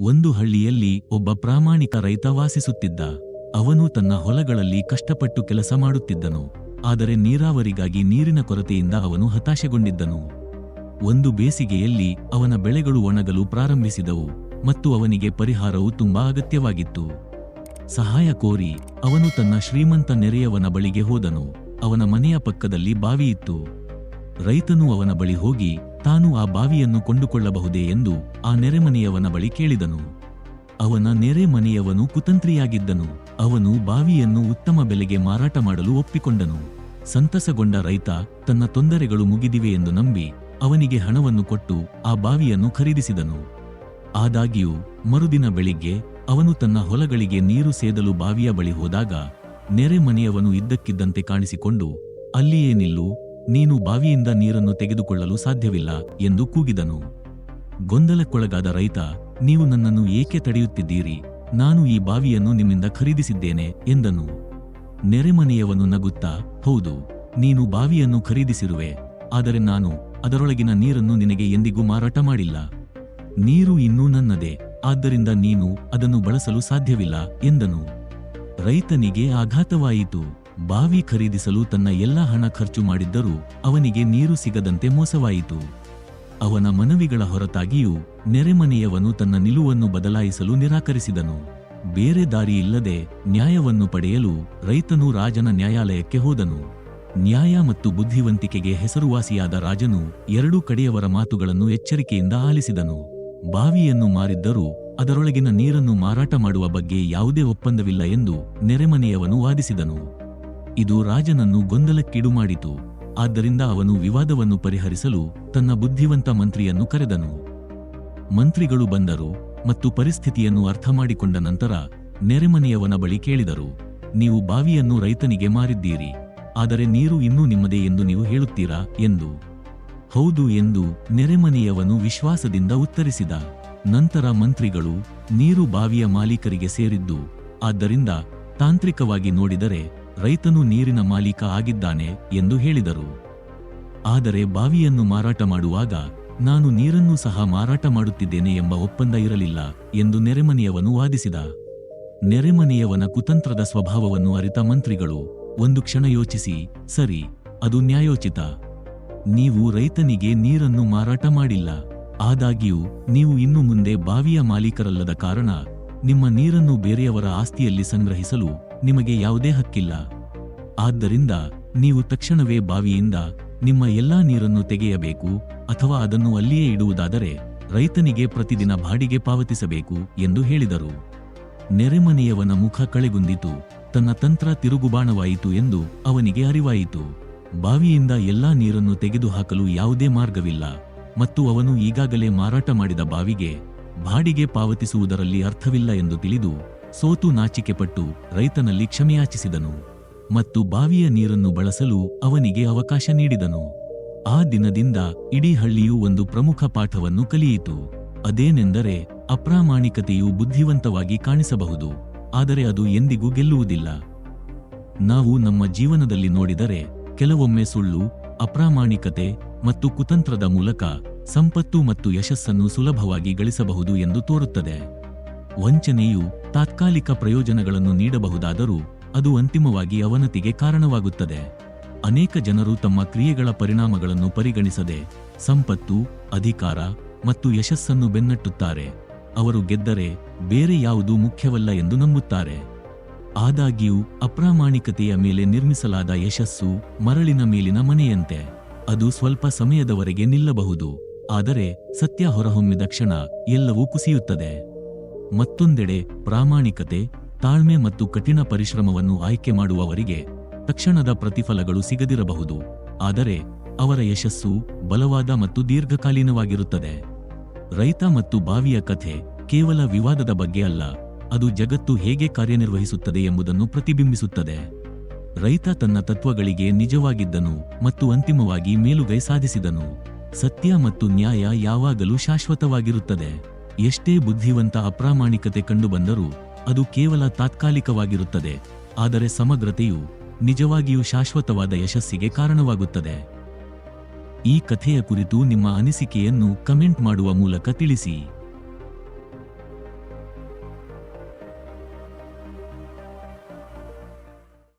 ಒಂದು ಹಳ್ಳಿಯಲ್ಲಿ ಒಬ್ಬ ಪ್ರಾಮಾಣಿಕ ರೈತ ವಾಸಿಸುತ್ತಿದ್ದ. ಅವನು ತನ್ನ ಹೊಲಗಳಲ್ಲಿ ಕಷ್ಟಪಟ್ಟು ಕೆಲಸ ಮಾಡುತ್ತಿದ್ದನು. ಆದರೆ ನೀರಾವರಿಗಾಗಿ ನೀರಿನ ಕೊರತೆಯಿಂದ ಅವನು ಹತಾಶೆಗೊಂಡಿದ್ದನು. ಒಂದು ಬೇಸಿಗೆಯಲ್ಲಿ ಅವನ ಬೆಳೆಗಳು ಒಣಗಲು ಪ್ರಾರಂಭಿಸಿದವು ಮತ್ತು ಅವನಿಗೆ ಪರಿಹಾರವು ತುಂಬಾ ಅಗತ್ಯವಾಗಿತ್ತು. ಸಹಾಯ ಕೋರಿ ಅವನು ತನ್ನ ಶ್ರೀಮಂತ ನೆರೆಯವನ ಬಳಿಗೆ ಹೋದನು. ಅವನ ಮನೆಯ ಪಕ್ಕದಲ್ಲಿ ಬಾವಿಯಿತ್ತು. ರೈತನು ಅವನ ಬಳಿ ಹೋಗಿ ತಾನು ಆ ಬಾವಿಯನ್ನು ಕೊಂಡುಕೊಳ್ಳಬಹುದೇ ಎಂದು ಆ ನೆರೆಮನೆಯವನ ಬಳಿ ಕೇಳಿದನು. ಅವನ ನೆರೆಮನೆಯವನು ಕುತಂತ್ರಿಯಾಗಿದ್ದನು. ಅವನು ಬಾವಿಯನ್ನು ಉತ್ತಮ ಬೆಲೆಗೆ ಮಾರಾಟ ಮಾಡಲು ಒಪ್ಪಿಕೊಂಡನು. ಸಂತಸಗೊಂಡ ರೈತ ತನ್ನ ತೊಂದರೆಗಳು ಮುಗಿದಿವೆ ಎಂದು ನಂಬಿ ಅವನಿಗೆ ಹಣವನ್ನು ಕೊಟ್ಟು ಆ ಬಾವಿಯನ್ನು ಖರೀದಿಸಿದನು. ಆದಾಗ್ಯೂ, ಮರುದಿನ ಬೆಳಿಗ್ಗೆ ಅವನು ತನ್ನ ಹೊಲಗಳಿಗೆ ನೀರು ಸೇದಲು ಬಾವಿಯ ಬಳಿ ಹೋದಾಗ ನೆರೆಮನೆಯವನು ಇದ್ದಕ್ಕಿದ್ದಂತೆ ಕಾಣಿಸಿಕೊಂಡು, ಅಲ್ಲಿಯೇ ನಿಲ್ಲು ನೀನು ಬಾವಿಯಿಂದ ನೀರನ್ನು ತೆಗೆದುಕೊಳ್ಳಲು ಸಾಧ್ಯವಿಲ್ಲ ಎಂದು ಕೂಗಿದನು. ಗೊಂದಲಕ್ಕೊಳಗಾದ ರೈತ, ನೀವು ನನ್ನನ್ನು ಏಕೆ ತಡೆಯುತ್ತಿದ್ದೀರಿ? ನಾನು ಈ ಬಾವಿಯನ್ನು ನಿಮ್ಮಿಂದ ಖರೀದಿಸಿದ್ದೇನೆ ಎಂದನು. ನೆರೆಮನೆಯವನು ನಗುತ್ತಾ, ಹೌದು, ನೀನು ಬಾವಿಯನ್ನು ಖರೀದಿಸಿರುವೆ, ಆದರೆ ನಾನು ಅದರೊಳಗಿನ ನೀರನ್ನು ನಿನಗೆ ಎಂದಿಗೂ ಮಾರಾಟ ಮಾಡಿಲ್ಲ. ನೀರು ಇನ್ನೂ ನನ್ನದೇ, ಆದ್ದರಿಂದ ನೀನು ಅದನ್ನು ಬಳಸಲು ಸಾಧ್ಯವಿಲ್ಲ ಎಂದನು. ರೈತನಿಗೆ ಆಘಾತವಾಯಿತು. ಬಾವಿ ಖರೀದಿಸಲು ತನ್ನ ಎಲ್ಲ ಹಣ ಖರ್ಚು ಮಾಡಿದ್ದರೂ ಅವನಿಗೆ ನೀರು ಸಿಗದಂತೆ ಮೋಸವಾಯಿತು. ಅವನ ಮನವಿಗಳ ಹೊರತಾಗಿಯೂ ನೆರೆಮನೆಯವನು ತನ್ನ ನಿಲುವನ್ನು ಬದಲಾಯಿಸಲು ನಿರಾಕರಿಸಿದನು. ಬೇರೆ ದಾರಿಯಿಲ್ಲದೆ ನ್ಯಾಯವನ್ನು ಪಡೆಯಲು ರೈತನು ರಾಜನ ನ್ಯಾಯಾಲಯಕ್ಕೆ ಹೋದನು. ನ್ಯಾಯ ಮತ್ತು ಬುದ್ಧಿವಂತಿಕೆಗೆ ಹೆಸರುವಾಸಿಯಾದ ರಾಜನು ಎರಡೂ ಕಡೆಯವರ ಮಾತುಗಳನ್ನು ಎಚ್ಚರಿಕೆಯಿಂದ ಆಲಿಸಿದನು. ಬಾವಿಯನ್ನು ಮಾರಿದ್ದರೂ ಅದರೊಳಗಿನ ನೀರನ್ನು ಮಾರಾಟ ಮಾಡುವ ಬಗ್ಗೆ ಯಾವುದೇ ಒಪ್ಪಂದವಿಲ್ಲ ಎಂದು ನೆರೆಮನೆಯವನು ವಾದಿಸಿದನು. ಇದು ರಾಜನನ್ನು ಗೊಂದಲಕ್ಕೀಡು ಮಾಡಿತು ಆದ್ದರಿಂದ ಅವನು ವಿವಾದವನ್ನು ಪರಿಹರಿಸಲು ತನ್ನ ಬುದ್ಧಿವಂತ ಮಂತ್ರಿಯನ್ನು ಕರೆದನು. ಮಂತ್ರಿಗಳು ಬಂದರು ಮತ್ತು ಪರಿಸ್ಥಿತಿಯನ್ನು ಅರ್ಥ ಮಾಡಿಕೊಂಡ ನಂತರ ನೆರೆಮನೆಯವನ ಬಳಿ ಕೇಳಿದರು, ನೀವು ಬಾವಿಯನ್ನು ರೈತನಿಗೆ ಮಾರಿದ್ದೀರಿ, ಆದರೆ ನೀರು ಇನ್ನೂ ನಿಮ್ಮದೇ ಎಂದು ನೀವು ಹೇಳುತ್ತೀರಾ? ಎಂದು. ಹೌದು ಎಂದು ನೆರೆಮನೆಯವನು ವಿಶ್ವಾಸದಿಂದ ಉತ್ತರಿಸಿದ. ನಂತರ ಮಂತ್ರಿಗಳು ನೀರು ಬಾವಿಯ ಮಾಲೀಕರಿಗೆ ಸೇರಿದ್ದು, ಆದ್ದರಿಂದ ತಾಂತ್ರಿಕವಾಗಿ ನೋಡಿದರೆ ರೈತನು ನೀರಿನ ಮಾಲೀಕ ಆಗಿದ್ದಾನೆ ಎಂದು ಹೇಳಿದರು. ಆದರೆ ಬಾವಿಯನ್ನು ಮಾರಾಟ ಮಾಡುವಾಗ ನಾನು ನೀರನ್ನು ಸಹ ಮಾರಾಟ ಮಾಡುತ್ತಿದ್ದೇನೆ ಎಂಬ ಒಪ್ಪಂದ ಇರಲಿಲ್ಲ ಎಂದು ನೆರೆಮನೆಯವನು ವಾದಿಸಿದ. ನೆರೆಮನೆಯವನ ಕುತಂತ್ರದ ಸ್ವಭಾವವನ್ನು ಅರಿತ ಮಂತ್ರಿಗಳು ಒಂದು ಕ್ಷಣ ಯೋಚಿಸಿ, ಸರಿ, ಅದು ನ್ಯಾಯೋಚಿತ. ನೀವು ರೈತನಿಗೆ ನೀರನ್ನು ಮಾರಾಟ ಮಾಡಿಲ್ಲ. ಆದಾಗ್ಯೂ, ನೀವು ಇನ್ನು ಮುಂದೆ ಬಾವಿಯ ಮಾಲೀಕರಲ್ಲದ ಕಾರಣ ನಿಮ್ಮ ನೀರನ್ನು ಬೇರೆಯವರ ಆಸ್ತಿಯಲ್ಲಿ ಸಂಗ್ರಹಿಸಲು ನಿಮಗೆ ಯಾವುದೇ ಹಕ್ಕಿಲ್ಲ. ಆದ್ದರಿಂದ ನೀವು ತಕ್ಷಣವೇ ಬಾವಿಯಿಂದ ನಿಮ್ಮ ಎಲ್ಲಾ ನೀರನ್ನು ತೆಗೆಯಬೇಕು ಅಥವಾ ಅದನ್ನು ಅಲ್ಲಿಯೇ ಇಡುವುದಾದರೆ ರೈತನಿಗೆ ಪ್ರತಿದಿನ ಬಾಡಿಗೆ ಪಾವತಿಸಬೇಕು ಎಂದು ಹೇಳಿದರು. ನೆರೆಮನೆಯವನ ಮುಖ ಕಳೆಗುಂದಿತು. ತನ್ನ ತಂತ್ರ ತಿರುಗುಬಾಣವಾಯಿತು ಎಂದು ಅವನಿಗೆ ಅರಿವಾಯಿತು. ಬಾವಿಯಿಂದ ಎಲ್ಲಾ ನೀರನ್ನು ತೆಗೆದುಹಾಕಲು ಯಾವುದೇ ಮಾರ್ಗವಿಲ್ಲ ಮತ್ತು ಅವನು ಈಗಾಗಲೇ ಮಾರಾಟ ಮಾಡಿದ ಬಾವಿಗೆ ಬಾಡಿಗೆ ಪಾವತಿಸುವುದರಲ್ಲಿ ಅರ್ಥವಿಲ್ಲ ಎಂದು ತಿಳಿದು ಸೋತು ನಾಚಿಕೆಪಟ್ಟು ರೈತನಲ್ಲಿ ಕ್ಷಮೆಯಾಚಿಸಿದನು ಮತ್ತು ಬಾವಿಯ ನೀರನ್ನು ಬಳಸಲು ಅವನಿಗೆ ಅವಕಾಶ ನೀಡಿದನು. ಆ ದಿನದಿಂದ ಇಡೀ ಹಳ್ಳಿಯು ಒಂದು ಪ್ರಮುಖ ಪಾಠವನ್ನು ಕಲಿಯಿತು. ಅದೇನೆಂದರೆ ಅಪ್ರಾಮಾಣಿಕತೆಯು ಬುದ್ಧಿವಂತವಾಗಿ ಕಾಣಿಸಬಹುದು, ಆದರೆ ಅದು ಎಂದಿಗೂ ಗೆಲ್ಲುವುದಿಲ್ಲ. ನಾವು ನಮ್ಮ ಜೀವನದಲ್ಲಿ ನೋಡಿದರೆ ಕೆಲವೊಮ್ಮೆ ಸುಳ್ಳು, ಅಪ್ರಾಮಾಣಿಕತೆ ಮತ್ತು ಕುತಂತ್ರದ ಮೂಲಕ ಸಂಪತ್ತು ಮತ್ತು ಯಶಸ್ಸನ್ನು ಸುಲಭವಾಗಿ ಗಳಿಸಬಹುದು ಎಂದು ತೋರುತ್ತದೆ. ವಂಚನೆಯು ತಾತ್ಕಾಲಿಕ ಪ್ರಯೋಜನಗಳನ್ನು ನೀಡಬಹುದಾದರೂ ಅದು ಅಂತಿಮವಾಗಿ ಅವನತಿಗೆ ಕಾರಣವಾಗುತ್ತದೆ. ಅನೇಕ ಜನರು ತಮ್ಮ ಕ್ರಿಯೆಗಳ ಪರಿಣಾಮಗಳನ್ನು ಪರಿಗಣಿಸದೆ ಸಂಪತ್ತು, ಅಧಿಕಾರ ಮತ್ತು ಯಶಸ್ಸನ್ನು ಬೆನ್ನಟ್ಟುತ್ತಾರೆ. ಅವರು ಗೆದ್ದರೆ ಬೇರೆ ಯಾವುದೂ ಮುಖ್ಯವಲ್ಲ ಎಂದು ನಂಬುತ್ತಾರೆ. ಆದಾಗ್ಯೂ, ಅಪ್ರಾಮಾಣಿಕತೆಯ ಮೇಲೆ ನಿರ್ಮಿಸಲಾದ ಯಶಸ್ಸು ಮರಳಿನ ಮೇಲಿನ ಮನೆಯಂತೆ. ಅದು ಸ್ವಲ್ಪ ಸಮಯದವರೆಗೆ ನಿಲ್ಲಬಹುದು, ಆದರೆ ಸತ್ಯ ಹೊರಹೊಮ್ಮಿದ ಕ್ಷಣ ಎಲ್ಲವೂ ಕುಸಿಯುತ್ತದೆ. ಮತ್ತೊಂದೆಡೆ ಪ್ರಾಮಾಣಿಕತೆ, ತಾಳ್ಮೆ ಮತ್ತು ಕಠಿಣ ಪರಿಶ್ರಮವನ್ನು ಆಯ್ಕೆ ಮಾಡುವವರಿಗೆ ತಕ್ಷಣದ ಪ್ರತಿಫಲಗಳು ಸಿಗದಿರಬಹುದು, ಆದರೆ ಅವರ ಯಶಸ್ಸು ಬಲವಾದ ಮತ್ತು ದೀರ್ಘಕಾಲೀನವಾಗಿರುತ್ತದೆ. ರೈತ ಮತ್ತು ಬಾವಿಯ ಕಥೆ ಕೇವಲ ವಿವಾದದ ಬಗ್ಗೆ ಅಲ್ಲ, ಅದು ಜಗತ್ತು ಹೇಗೆ ಕಾರ್ಯನಿರ್ವಹಿಸುತ್ತದೆ ಎಂಬುದನ್ನು ಪ್ರತಿಬಿಂಬಿಸುತ್ತದೆ. ರೈತ ತನ್ನ ತತ್ವಗಳಿಗೆ ನಿಜವಾಗಿದ್ದನು ಮತ್ತು ಅಂತಿಮವಾಗಿ ಮೇಲುಗೈ ಸಾಧಿಸಿದನು. ಸತ್ಯ ಮತ್ತು ನ್ಯಾಯ ಯಾವಾಗಲೂ ಶಾಶ್ವತವಾಗಿರುತ್ತದೆ. ಎಷ್ಟೇ ಬುದ್ಧಿವಂತ ಅಪ್ರಾಮಾಣಿಕತೆ ಕಂಡುಬಂದರೂ ಅದು ಕೇವಲ ತಾತ್ಕಾಲಿಕವಾಗಿರುತ್ತದೆ. ಆದರೆ ಸಮಗ್ರತೆಯು ನಿಜವಾಗಿಯೂ ಶಾಶ್ವತವಾದ ಯಶಸ್ಸಿಗೆ ಕಾರಣವಾಗುತ್ತದೆ. ಈ ಕಥೆಯ ಕುರಿತು ನಿಮ್ಮ ಅನಿಸಿಕೆಯನ್ನು ಕಮೆಂಟ್ ಮಾಡುವ ಮೂಲಕ ತಿಳಿಸಿ.